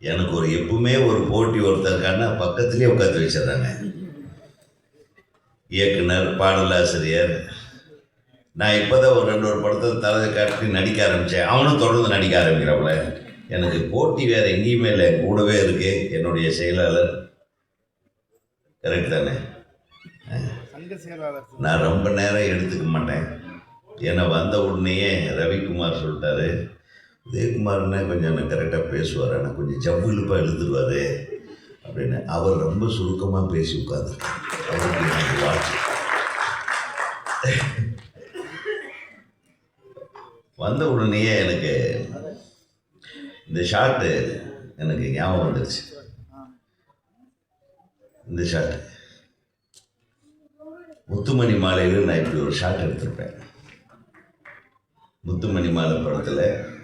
எனக்கு ஒரு எப்பவுமே ஒரு போட்டி ஒருத்தருக்கான பக்கத்துலேயே உட்காந்து வச்சிடுறாங்க இயக்குனர் பாடலாசிரியர். நான் இப்போ தான் ஒரு ரெண்டு ஒரு படத்தை தலை காட்டி நடிக்க ஆரம்பித்தேன் அவனும் தொடர்ந்து நடிக்க ஆரம்பிக்கிறாப்புல. எனக்கு போட்டி வேறு எங்கேயுமே இல்லை. கூடவே இருக்கு என்னுடைய செயலாளர். கரெக்ட் தானே? நான் ரொம்ப நேரம் எடுத்துக்க மாட்டேன். ஏன்னா வந்த உடனேயே ரவிக்குமார் சொல்லிட்டாரு. உதயகுமார்னா கொஞ்சம் கரெக்டாக பேசுவார். ஆனால் கொஞ்சம் ஜவ்வு இழுப்பாக எழுதுருவார். அப்படின்னு. அவர் ரொம்ப சுருக்கமாக பேசி உட்காந்துருக்கார் அவருக்கு எனக்கு வாழ்த்து. வந்த உடனேயே எனக்கு இந்த ஷாட்டு எனக்கு ஞாபகம் வந்துருச்சு. இந்த ஷாட்டு முத்துமணி மாலையில் நான் இப்படி ஒரு ஷாட் எடுத்திருப்பேன். முத்துமணி மாலை படத்தில்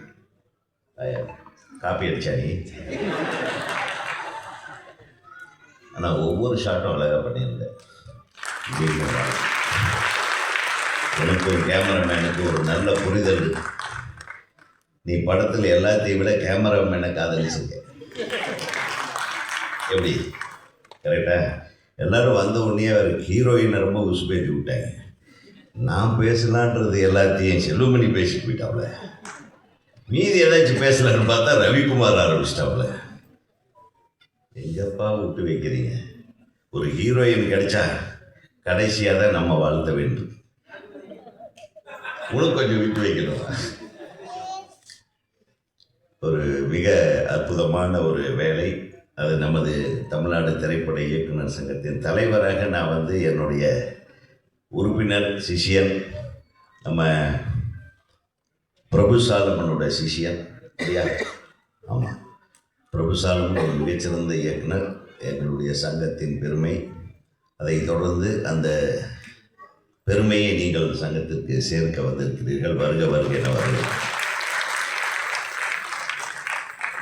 காப்பி அடிச்சாடி ஆனால் ஒவ்வொரு ஷாட்டும் அழகாக பண்ணியிருந்தேன். எனக்கு ஒரு கேமராமேனுக்கு ஒரு நல்ல புரிதல். நீ படத்தில் எல்லாத்தையும் விட கேமராமேனை காதலிச்சிருக்க எப்படி? கரெக்டா எல்லாரும் வந்த உடனே அவர் ஹீரோயினை ரொம்ப உசுப்பேற்றி விட்டாங்க. நான் பேசலான்றது எல்லாத்தையும் செல்லுமணி பேசிட்டு போயிட்டாப்ல. மீதி ஏதாச்சும் பேசலான்னு பார்த்தா ரவிக்குமார் ஆரம்பிச்சிட்டாப்புல எங்கப்பா விட்டு வைக்கிறீங்க? ஒரு ஹீரோயின் கிடைச்சா கடைசியாக தான் நம்ம வாழ்த்த வேண்டும். உனக்கு கொஞ்சம் விட்டு வைக்கணும்? ஒரு மிக அற்புதமான ஒரு வேலை. அது நமது தமிழ்நாடு திரைப்பட இயக்குனர் சங்கத்தின் தலைவராக நான் வந்து என்னுடைய உறுப்பினர் சிஷியன். நம்ம பிரபு சாலமனோட சிஷியன் சரியா ஆமாம் பிரபு சாலமன் ஒரு மிகச்சிறந்த இயக்குனர். எங்களுடைய சங்கத்தின் பெருமை. அதைத் தொடர்ந்து அந்த பெருமையை நீங்கள் சங்கத்திற்கு சேர்க்க வந்திருக்கிறீர்கள். வருக வருக என வருக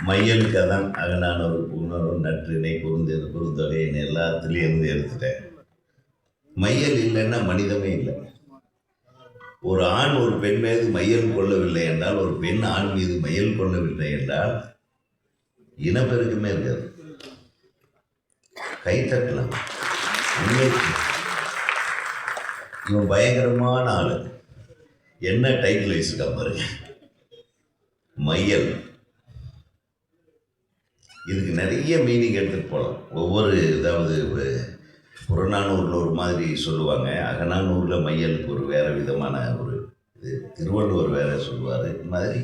மையலுக்கு அதான் அகனானவர் புகுணரும் நற்றினை குறுந்தது குறுந்தொகைன்னு எல்லாத்துலேயும் இருந்து எடுத்துட்டேன். மையல் இல்லைன்னா மனிதமே இல்லை. ஒரு ஆண் ஒரு பெண் மீது மையல் கொள்ளவில்லை என்றால் ஒரு பெண் ஆண் மீது மையல் கொள்ளவில்லை என்றால் இனப்பெருக்கமே இருக்காது. கை தட்டலாம். இவன் பயங்கரமான ஆளு. என்ன டைட்டில் வச்சிருக்கான் பாருங்க. மையல். இதுக்கு நிறைய மீனிங் எடுத்துகிட்டு போகலாம் ஒவ்வொரு இதாவது புறநானூரில் ஒரு மாதிரி சொல்லுவாங்க. அகநானூரில் மையலுக்கு ஒரு வேறு விதமான ஒரு இது. திருவள்ளுவர் வேற சொல்லுவார். இது மாதிரி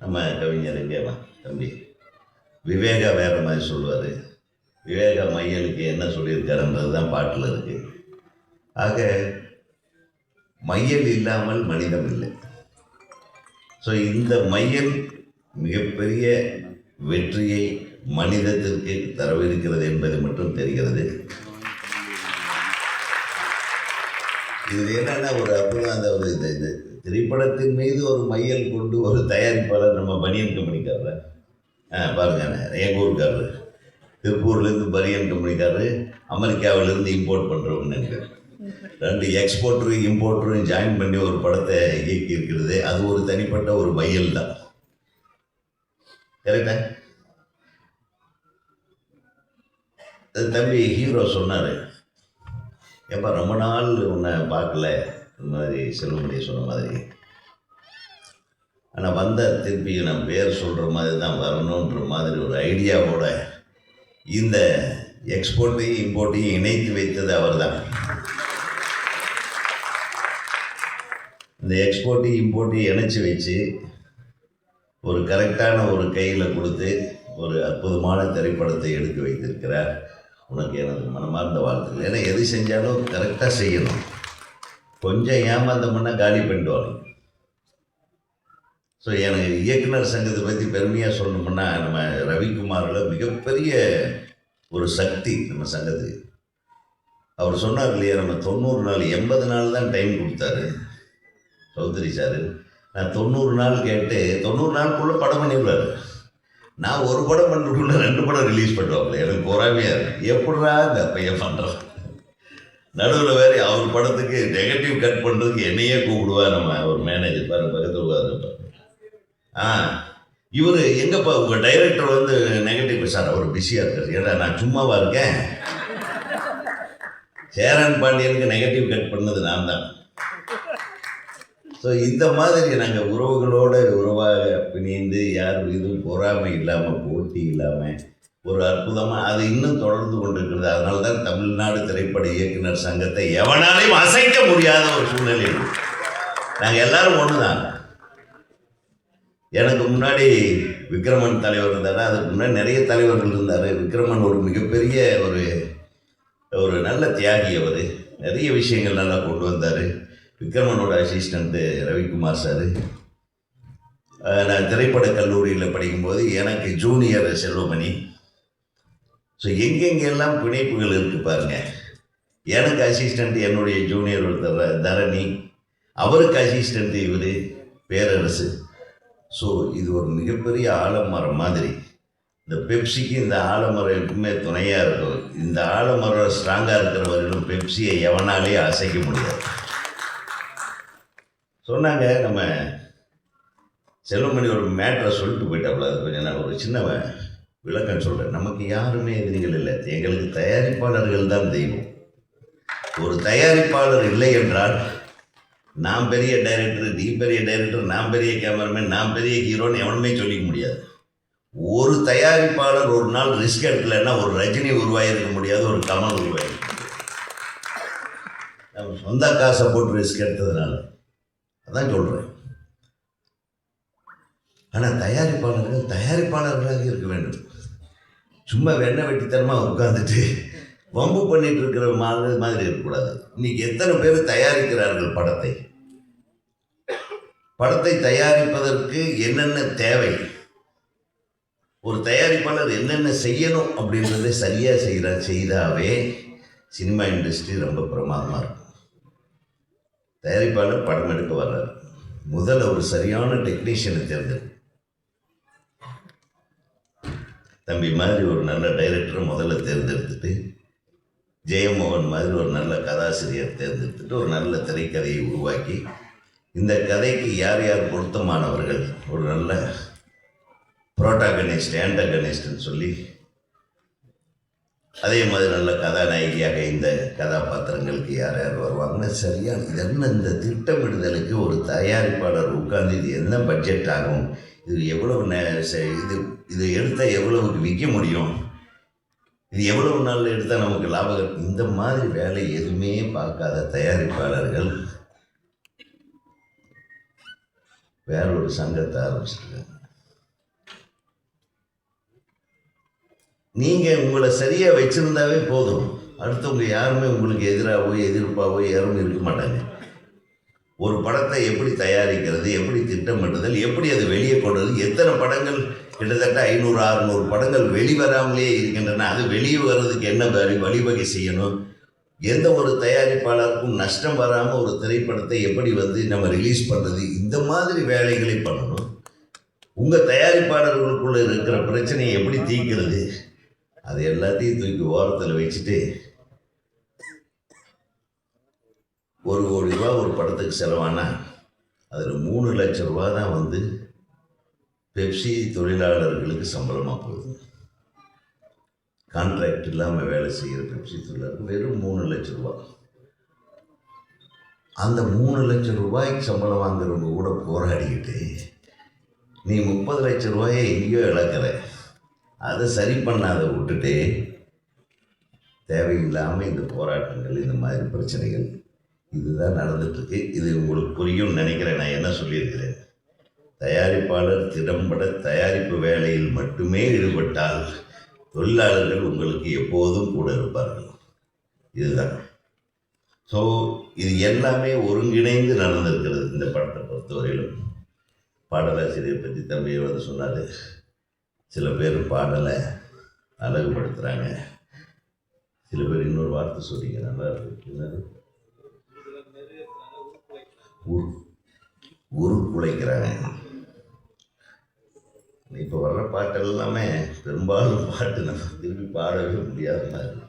நம்ம கவிஞர் எங்கேவா தம்பி. விவேகா வேறு மாதிரி சொல்லுவார். விவேகா மையலுக்கு என்ன சொல்லியிருக்காருன்றது தான் பாட்டில் இருக்குது ஆக மையல் இல்லாமல் மனிதம் இல்லை. ஸோ இந்த மையல் மிகப்பெரிய வெற்றியை மனிதத்திற்கு தரவிருக்கிறது என்பது மட்டும் தெரிகிறது. இது என்னன்னா ஒரு அற்புதம் அந்த ஒரு இந்த இது. திரைப்படத்தின் மீது ஒரு மையல் கொண்டு ஒரு தயாரிப்பாளர் நம்ம பனியன் கம்பெனிக்காரர். ஆ பாருங்க எங்கள் ஊருக்காரர் திருப்பூர்லேருந்து பனியன் கம்பெனிக்காரர் அமெரிக்காவிலேருந்து இம்போர்ட் பண்ணுறவங்க ரெண்டு எக்ஸ்போர்ட்டரும் இம்போர்ட்டரும் ஜாயின் பண்ணி ஒரு படத்தை இயக்கி இருக்கிறது. அது ஒரு தனிப்பட்ட ஒரு மையல் தான். கரெக்டா தம்பி ஹீரோ சொன்னார் ஏப்பா ரொம்ப நாள் உன்னை பார்க்கல? இந்த மாதிரி செல்வமுடிய சொன்ன மாதிரி. ஆனால் வந்த திருப்பி நான் பேர் சொல்கிற மாதிரி தான் வரணுன்ற மாதிரி ஒரு ஐடியாவோட இந்த எக்ஸ்போர்ட்டையும் இம்போர்ட்டையும் இணைத்து வைத்தது அவர் தான் இந்த எக்ஸ்போர்ட்டையும் இம்போர்ட்டையும் இணைச்சி வச்சு ஒரு கரெக்டான ஒரு கையில் கொடுத்து ஒரு அற்புதமான திரைப்படத்தை எடுத்து வைத்திருக்கிறார். உனக்கு எனது மனமார்ந்த வாழ்த்துக்கள். ஏன்னா எது செஞ்சாலும் கரெக்டாக செய்யணும். கொஞ்சம் ஏமாந்தோம்னா காலி பண்ணிடுவாங்க. ஸோ எனக்கு இயக்குனர் சங்கத்தை பற்றி பெருமையாக சொல்லணும்னா நம்ம ரவிக்குமாரில் மிகப்பெரிய ஒரு சக்தி நம்ம சங்கத்துக்கு. அவர் சொன்னார் இல்லையா நம்ம தொண்ணூறு நாள் எண்பது நாள் தான் டைம் கொடுத்தாரு. சௌத்ரி சார் நான் தொண்ணூறு நாள் கேட்டு தொண்ணூறு நாளுக்குள்ளே படம் பண்ணிவிடுவார் நான் ஒரு படம் பண்ணுறதுக்குள்ள ரெண்டு படம் ரிலீஸ் பண்ணுவாங்களே எனக்கு பொறாமையாக இருக்கு. எப்படா இந்த பையன் பண்ணுறான் நடுவில் வேறு அவர் படத்துக்கு நெகட்டிவ் கட் பண்ணுறதுக்கு என்னையே கூப்பிடுவா நம்ம ஒரு மேனேஜர் பாரு பக்கத்தில் உட்காந்துருப்பார் ஆ இவர் எங்கப்பா உங்கள் டைரக்டர் வந்து நெகட்டிவ் சார் அவர் பிஸியாக இருக்கார். ஏன்னா நான் சும்மாவா இருக்கேன்? சேரன் பாண்டியனுக்கு நெகட்டிவ் கட் பண்ணது நான் தான் ஸோ இந்த மாதிரி நாங்கள் உறவுகளோடு உறவாக பிணைந்து யார் இதுவும் பொறாமை இல்லாமல் போட்டி இல்லாமல் ஒரு அற்புதமாக அது இன்னும் தொடர்ந்து கொண்டிருக்கிறது. அதனால தான் தமிழ்நாடு திரைப்பட இயக்குனர் சங்கத்தை எவனாலையும் அசைக்க முடியாத ஒரு சூழ்நிலை நாங்கள் எல்லாரும் ஒன்று தான் எனக்கு முன்னாடி விக்ரமன் தலைவர் இருந்தார்? அதுக்கு முன்னாடி நிறைய தலைவர்கள் இருந்தார். விக்ரமன் ஒரு மிகப்பெரிய ஒரு ஒரு நல்ல தியாகி அவர். நிறைய விஷயங்கள் நல்லா கொண்டு வந்தார். விக்ரமனோட அசிஸ்டண்ட்டு ரவிக்குமார் சார். நான் திரைப்பட கல்லூரியில் படிக்கும்போது எனக்கு ஜூனியர் செல்வமணி. ஸோ எங்கெங்கெல்லாம் பிணைப்புகள் இருக்குது பாருங்க. எனக்கு அசிஸ்டண்ட் என்னுடைய ஜூனியர் ஒருத்தர் தரணி. அவருக்கு அசிஸ்டண்ட் இவர் பேரரசு. ஸோ இது ஒரு மிகப்பெரிய ஆலமரம் மாதிரி. இந்த பெப்சிக்கு இந்த ஆலமரம் எப்பவுமே துணையாக இருக்கும். இந்த ஆலமரம் ஸ்ட்ராங்காக இருக்கிற பெப்சியை எவனாலே அசைக்க முடியாது. சொன்னாங்க நம்ம செல்வமணி ஒரு மேட்ரை சொல்லிட்டு போயிட்டாப்புல அது கொஞ்சம் நான் ஒரு சின்ன விளக்கம் சொல்கிறேன் நமக்கு யாருமே எதிரிகள் இல்லை. எங்களுக்கு தயாரிப்பாளர்கள் தான் தெய்வம். ஒரு தயாரிப்பாளர் இல்லை என்றால் நான் பெரிய டைரக்டர் நீ பெரிய டைரக்டர் நான் பெரிய கேமராமேன் நான் பெரிய ஹீரோன்னு எவனுமே சொல்லிக்க முடியாது. ஒரு தயாரிப்பாளர் ஒரு நாள் ரிஸ்க் எடுக்கலைன்னா ஒரு ரஜினி உருவாகிருக்க முடியாது ஒரு கமல் உருவாகிருக்க முடியாது. நம்ம சொந்த காசை போட்டு ரிஸ்க் எடுத்ததுனால. அதான் சொல்கிறேன் ஆனால் தயாரிப்பாளர்கள் தயாரிப்பாளர்களாக இருக்க வேண்டும். சும்மா வெண்ணெய் வெட்டித்தனமாக உட்காந்துட்டு வம்பு பண்ணிட்டு இருக்கிற மாதிரி மாதிரி இருக்கக்கூடாது. இன்னைக்கு எத்தனை பேர் தயாரிக்கிறார்கள் படத்தை? படத்தை தயாரிப்பதற்கு என்னென்ன தேவை? ஒரு தயாரிப்பாளர் என்னென்ன செய்யணும் அப்படின்றத சரியாக செய்கிற செய்தாவே சினிமா இண்டஸ்ட்ரி ரொம்ப பிரமாதமாக இருக்கும். தயாரிப்பாளர் படம் எடுக்க வர்றார். முதல்ல ஒரு சரியான டெக்னீஷியனை தேர்ந்தெடு. தம்பி மாதிரி ஒரு நல்ல டைரக்டரை முதல்ல தேர்ந்தெடுத்துட்டு ஜெயமோகன் மாதிரி ஒரு நல்ல கதாசிரியர் தேர்ந்தெடுத்துட்டு ஒரு நல்ல திரைக்கதையை உருவாக்கி இந்த கதைக்கு யார் யார் பொருத்தமானவர்கள் ஒரு நல்ல புரோட்டாகனிஸ்ட் ஆண்டகனிஸ்ட்னு சொல்லி அதே மாதிரி நல்ல கதாநாயகியாக இந்த கதாபாத்திரங்களுக்கு யார் யார் வருவாங்கன்னு சரியாக இது என்ன இந்த திட்டமிடுதலுக்கு ஒரு தயாரிப்பாளர் உட்கார்ந்து இது என்ன பட்ஜெட் ஆகும் இது எவ்வளவு நே- செ- இது இது எடுத்தால் எவ்வளவுக்கு விற்க முடியும் இது எவ்வளவு நாள் எடுத்தால் நமக்கு லாபம் இந்த மாதிரி வேலை எதுவுமே பார்க்காத தயாரிப்பாளர்கள் வேற ஒரு சங்கத்தை ஆரம்பிச்சிருக்காங்க. நீங்கள் உங்களை சரியாக வச்சுருந்தாவே போதும். அடுத்தவங்க யாருமே உங்களுக்கு எதிராகவோ எதிர்ப்பாகவோ யாரும் இருக்க மாட்டாங்க. ஒரு படத்தை எப்படி தயாரிக்கிறது எப்படி திட்டமிடுதல் எப்படி அது வெளியே கொண்டது எத்தனை படங்கள்? கிட்டத்தட்ட ஐநூறு அறுநூறு படங்கள் வெளிவராமலே இருக்கின்றன. அது வெளியே வர்றதுக்கு என்ன வழி வழிவகை செய்யணும்? எந்த ஒரு தயாரிப்பாளருக்கும் நஷ்டம் வராமல் ஒரு திரைப்படத்தை எப்படி வந்து நம்ம ரிலீஸ் பண்ணுறது இந்த மாதிரி வேலைகளை பண்ணணும். உங்கள் தயாரிப்பாளர்களுக்குள்ள இருக்கிற பிரச்சனையை எப்படி தீர்க்கிறது? அது எல்லாத்தையும் தூக்கி ஓரத்தில் வச்சுட்டு ஒரு கோடி ரூபா ஒரு படத்துக்கு செலவானா? அதில் மூணு லட்சம் ரூபா தான் வந்து பெப்சி தொழிலாளர்களுக்கு சம்பளமாக போகுது. கான்ட்ராக்ட் இல்லாமல் வேலை செய்கிற பெப்சி தொழிலாளர்கள் வெறும் மூணு லட்சம் ரூபா. அந்த மூணு லட்சம் ரூபாய்க்கு சம்பளம் வாங்குறவங்க கூட போராடிக்கிட்டு நீ முப்பது லட்சம் ரூபாயை எங்கேயோ இழக்கிற. அதை சரி பண்ணாத விட்டுட்டு தேவையில்லாமல் இந்த போராட்டங்கள் இந்த மாதிரி பிரச்சனைகள் இதுதான் நடந்துட்டுருக்கு. இது உங்களுக்கு புரியும்னு நினைக்கிறேன். நான் என்ன சொல்லியிருக்கிறேன்? தயாரிப்பாளர் திறம்பட தயாரிப்பு வேலையில் மட்டுமே ஈடுபட்டால் தொழிலாளர்கள் உங்களுக்கு எப்போதும் கூட இருப்பார்கள். இதுதான். ஸோ இது எல்லாமே ஒருங்கிணைந்து நடந்திருக்கிறது இந்த படத்தை பொறுத்தவரையிலும். பாடலாசிரியர் பற்றி தம்பி வந்து சொன்னார். சில பேர் பாடலை அழகுபடுத்துகிறாங்க சில பேர் இன்னொரு வார்த்தை சொல்லிங்க நல்லா இருக்கு. என்னது? உரு உருக்குலைக்கிறாங்க இப்போ வர்ற பாட்டு எல்லாமே பெரும்பாலும் பாட்டு நம்ம திரும்பி பாடவே முடியாத மாதிரி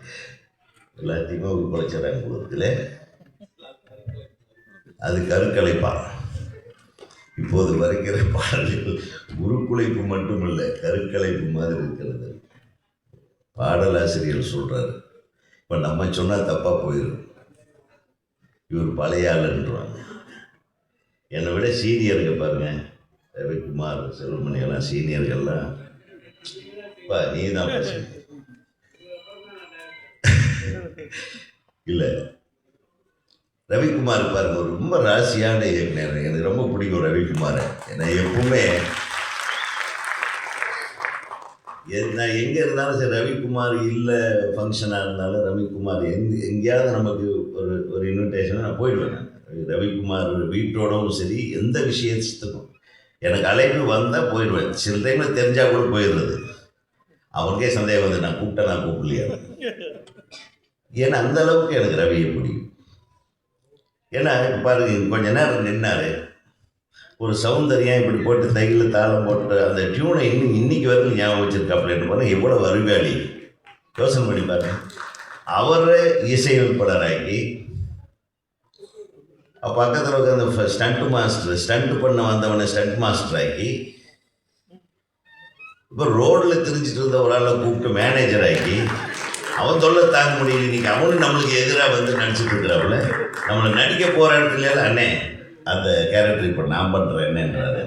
எல்லாத்தையுமே உருக்குலைச்சிடறாங்க குளத்தில் அது கருக்கலைப்பா. இப்போது வருகிற பாடல்கள் உருக்குலைப்பு மட்டுமில்லை கருக்கலைப்பு மாதிரி இருக்கிறது. பாடலாசிரியர் சொல்கிறாரு இப்போ நம்ம சொன்னால் தப்பாக போயிடும் இவர் பழைய ஆளுன்றாங்க. என்னை விட சீனியருங்க பாருங்க. ரவிக்குமார் செல்வமணி எல்லாம் சீனியர்கள்லாம். பா நீ தான் இல்லை. ரவிக்குமார் பாருங்க ஒரு ரொம்ப ராசியான இயக்குனர். எனக்கு ரொம்ப பிடிக்கும் ரவிக்குமார். ஏன்னா எப்பவுமே நான் எங்கே இருந்தாலும் சரி ரவிக்குமார் இல்லை ஃபங்க்ஷனாக இருந்தாலும் ரவிக்குமார் எங் எங்கேயாவது நமக்கு ஒரு ஒரு இன்விடேஷன் நான் போயிடுவேன் நான். ரவிக்குமார் வீட்டோடவும் சரி எந்த விஷயத்துக்கும் எனக்கு அழைப்பு வந்தால் போயிடுவேன். சில டைமில் தெரிஞ்சால் கூட போயிடுறது. அவனுக்கே சந்தேகம் வந்து நான் கூப்பிட்டேன் நான் கூப்பிடலையா? ஏன்னா அந்த அளவுக்கு எனக்கு ரவியை பிடிக்கும். ஏன்னா பாருங்க கொஞ்ச நேரம் நின்னாரு. ஒரு சௌந்தரியம் இப்படி போட்டு தையில் தாளம் போட்டு அந்த டியூனை இன்னும் இன்னைக்கு வரைக்கும் ஞாபகம் வச்சிருக்காப்புலன்னு பாருங்க? எவ்வளோ அறிவாளி யோசனை பண்ணி பாருங்க. அவரை இசையமைப்பாளராக்கி அப்ப பக்கத்தில் அந்த ஸ்டண்ட் மாஸ்டர் ஸ்டண்ட் பண்ண வந்தவனை ஸ்டண்ட் மாஸ்டர் ஆக்கி இப்போ ரோடில் திரிஞ்சிட்டு இருந்த ஒரு ஆளை கூப்பிட்டு மேனேஜர் ஆக்கி அவன் தொல்லை தாங்க முடியல. இன்னைக்கு அவனும் நம்மளுக்கு எதிராக வந்து நடிச்சிட்டு இருக்கிறாப்புல. நம்மளை நடிக்க போகிற இடத்துல அண்ணே. அந்த கேரக்டர் இப்போ நான் பண்ணுறேன் என்னன்றாரு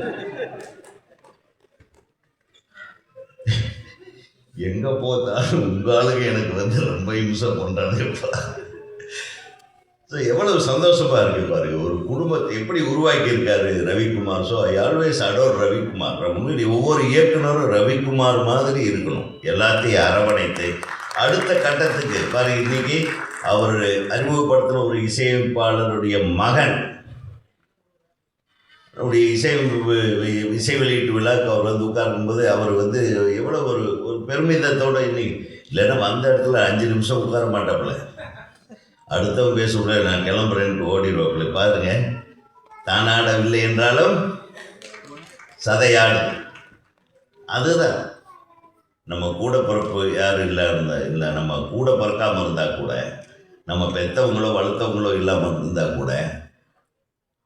எங்கே போத்தாலும் உங்கள் ஆளுங்க எனக்கு வந்து ரொம்ப இம்சை பண்ணுறாங்கப்பா ஸோ எவ்வளவு சந்தோஷமாக இருக்கு பாருங்க. ஒரு குடும்பத்தை எப்படி உருவாக்கியிருக்காரு Ravikumar. So I always adore Ravikumar. முன்னாடி ஒவ்வொரு இயக்குனரும் ரவிக்குமார் மாதிரி இருக்கணும். எல்லாத்தையும் அரவணைத்து அடுத்த கட்டத்துக்கு பாருங்க இன்னைக்கு அவர் அறிமுகப்படுத்தின ஒரு இசையமைப்பாளருடைய மகன் அவருடைய இசை இசை வெளியீட்டு விழாக்கு அவர் வந்து உட்காரும்போது அவர் வந்து எவ்வளோ ஒரு ஒரு பெருமிதத்தோடு இன்னைக்கு இல்லைன்னா வந்த இடத்துல அஞ்சு நிமிஷம் உட்கார மாட்டாப்புல. அடுத்தவன் பேசக்கூடாது நான் கிளம்புறேன்ட்டு ஓடிடுவாப்புல. பாருங்க. தானாடவில்லை என்றாலும் சதையாடும். அதுதான். நம்ம கூட பிறப்பு யாரும் இல்லை இருந்தால் இல்லை நம்ம கூட பிறக்காமல் இருந்தால் கூட நம்ம பெற்றவங்களோ வளர்த்தவங்களோ இல்லாமல் இருந்தால் கூட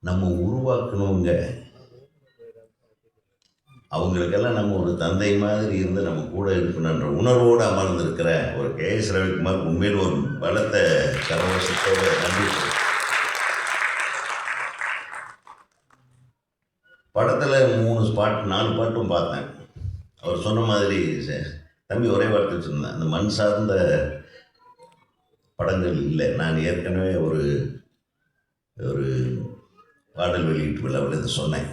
நம்ம உருவாக்கணுங்க. அவங்களுக்கெல்லாம் நம்ம ஒரு தந்தை மாதிரி இருந்து நம்ம கூட இருக்கணுன்ற உணர்வோடு அமர்ந்திருக்கிற ஒரு கே. எஸ். ரவிக்குமார் உண்மையில் ஒரு பலத்த கரவசத்தோடு நன்றி படத்தில் மூணு ஸ்பாட் நாலு பாட்டும் பார்த்தேன். அவர் சொன்ன மாதிரி தம்பி ஒரே வார்த்தை சொன்னேன் அந்த மண் சார்ந்த படங்கள் இல்லை. நான் ஏற்கனவே ஒரு ஒரு பாடல் வெளியீட்டு விழாவில் இதை சொன்னேன்.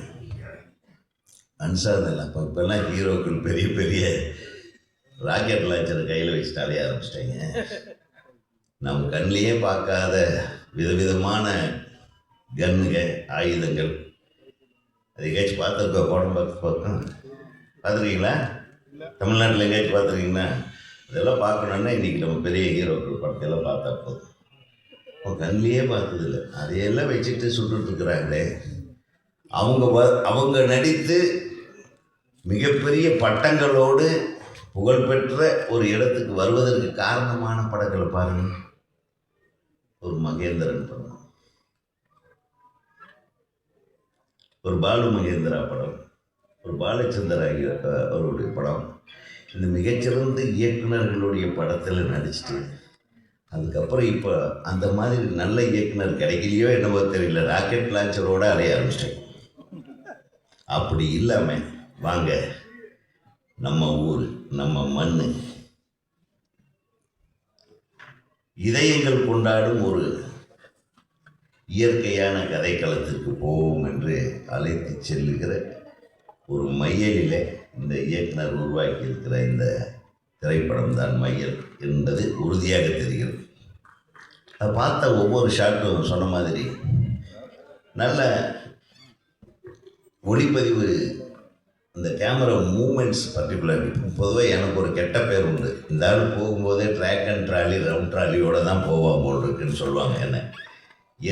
அன்சார்ந்த இப்போ இப்போல்லாம் ஹீரோக்கள் பெரிய பெரிய ராக்கெட் லான்ச்சரை கையில் வச்சுட்டாலே ஆரம்பிச்சிட்டாங்க. நம்ம கண்ணிலேயே பார்க்காத விதவிதமான கண்ணுங்க ஆயுதங்கள். அது எங்கேயாச்சும் பார்த்துருக்கோம் கோடம் பார்த்து பார்க்கணும். பார்த்துருக்கீங்களா? தமிழ்நாட்டில் எங்கேயாச்சும் பார்த்துருக்கீங்களா? இதெல்லாம் பார்க்கணுன்னா இன்றைக்கி நம்ம பெரிய ஹீரோக்கள் படத்தையெல்லாம் பார்த்தா போதும். அவன் கண்ணிலேயே பார்த்ததில்ல. அதையெல்லாம் வச்சுட்டு சுட்டுட்ருக்குறாங்களே அவங்க வ- அவங்க நடித்து மிகப்பெரிய பட்டங்களோடு புகழ்பெற்ற ஒரு இடத்துக்கு வருவதற்கு காரணமான படங்களை பாருங்க. ஒரு மகேந்திரன் படம். ஒரு பாலு மகேந்திரா படம். ஒரு பாலச்சந்திரா ஐயா- அவருடைய படம். இந்த மிகச்சிறந்த இயக்குனர்களுடைய படத்தில் நடிச்சிட்டு அதுக்கப்புறம் இப்போ அந்த மாதிரி நல்ல இயக்குனர் கிடைக்கலையோ என்னவோ தெரியல. ராக்கெட் லான்ச்சரோட அலைய ஆரம்பிச்சிட்டேன் அப்படி இல்லாமல் வாங்க நம்ம ஊர் நம்ம மண் இதயங்கள் கொண்டாடும் ஒரு இயற்கையான கதைக்களத்திற்கு போவோம் என்று அழைத்து செல்லுகிற ஒரு மையலில் இந்த இயக்குனர் உருவாக்கியிருக்கிற இந்த திரைப்படம் தான் மையல் என்பது உறுதியாக தெரிகிறது. அதை பார்த்த ஒவ்வொரு ஷாட்டும் சொன்ன மாதிரி நல்ல ஒளிப்பதிவு இந்த கேமரா மூமெண்ட்ஸ் பர்டிகுலர் பொதுவாக எனக்கு ஒரு கெட்ட பேர் உண்டு. இந்த ஆள் போகும்போதே ட்ராக் அண்ட் ட்ராலி ரவுண்ட் ட்ராலியோடு தான் போவான் போல் இருக்குன்னு சொல்லுவாங்க என்ன.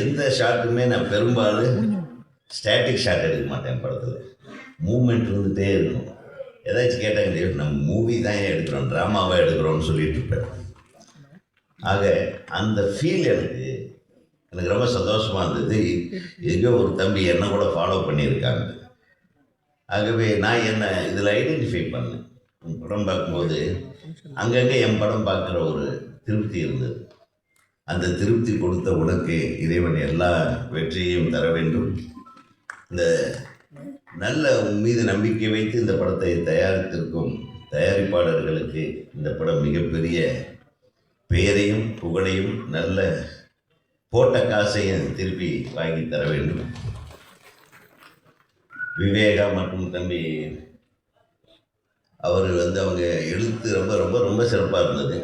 எந்த ஷாட்டுமே நான் பெரும்பாலும் ஸ்டாட்டிக் ஷாட் எடுக்க மாட்டேன் படத்தில். மூமெண்ட் இருந்துகிட்டே இருக்கும் ஏதாச்சும் கேட்டாங்க நம்ம மூவி தான் எடுக்கிறோம்? ட்ராமாவாக எடுக்கிறோம்னு சொல்லிட்டு இருப்பேன். ஆக அந்த ஃபீல் எனக்கு எனக்கு ரொம்ப சந்தோஷமாக இருந்தது. எங்கேயோ ஒரு தம்பி என்ன கூட ஃபாலோ பண்ணியிருக்காங்க. ஆகவே நான் என்ன இதில் ஐடென்டிஃபை பண்ணேன். உன் படம் பார்க்கும்போது அங்கங்கே என் படம் பார்க்குற ஒரு திருப்தி இருந்தது. அந்த திருப்தி கொடுத்த உனக்கு இறைவன் எல்லா வெற்றியையும் தர வேண்டும். இந்த நல்ல மீது நம்பிக்கை வைத்து இந்த படத்தை தயாரித்திருக்கும் தயாரிப்பாளர்களுக்கு இந்த படம் மிகப்பெரிய பெயரையும் புகழையும் நல்ல போட்ட காசையும் திருப்பி வாங்கி தர வேண்டும். விவேகா மற்றும் தம்பி அவர் வந்து அவங்க எழுத்து ரொம்ப ரொம்ப ரொம்ப சிறப்பாக இருந்தது.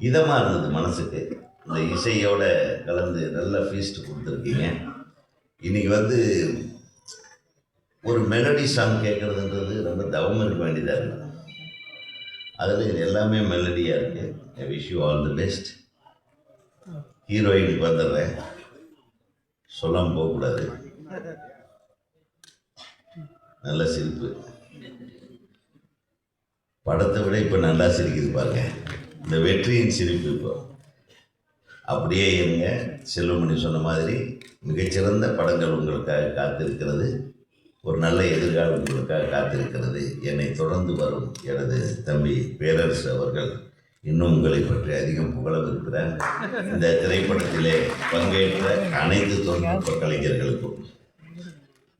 இதமாக இருந்தது மனசுக்கு. இந்த இசையோட கலந்து நல்ல ஃபீஸ்ட் கொடுத்துருக்கீங்க. இன்னைக்கு வந்து ஒரு மெலடி சாங் கேட்குறதுன்றது ரொம்ப தவம் இருக்க வேண்டியதாக இருக்குது அதில் இது எல்லாமே மெலடியாக இருக்குது I wish you all the best ஹீரோயினுக்கு வந்துடுறேன். சொல்லாமல் போகக்கூடாது நல்ல சிரிப்பு. படத்தை விட இப்போ நல்லா சிரிக்குது பாருங்க. இந்த வெற்றியின் சிரிப்பு இப்போ. அப்படியே இருங்க. செல்வமணி சொன்ன மாதிரி மிகச்சிறந்த படங்கள் உங்களுக்காக காத்திருக்கிறது. ஒரு நல்ல எதிர்காலம் உங்களுக்காக காத்திருக்கிறது. என்னை தொடர்ந்து வரும் எனது தம்பி பேரரசு அவர்கள் இன்னும் உங்களை பற்றி அதிகம் புகழவிருக்கிறார். இந்த திரைப்படத்திலே பங்கேற்ற அனைத்து தொழில்நுட்ப கலைஞர்களுக்கும்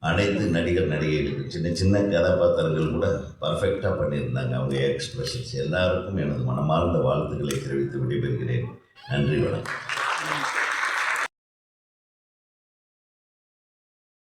அனைத்து நடிகர் நடிகைகளுக்கும் சின்ன சின்ன கதாபாத்திரங்கள் கூட பர்ஃபெக்டாக பண்ணியிருந்தாங்க அவங்க எக்ஸ்பிரஷன்ஸ் எல்லாருக்கும் எனது மனமார்ந்த வாழ்த்துக்களை தெரிவித்து விடைபெறுகிறேன். நன்றி வணக்கம்.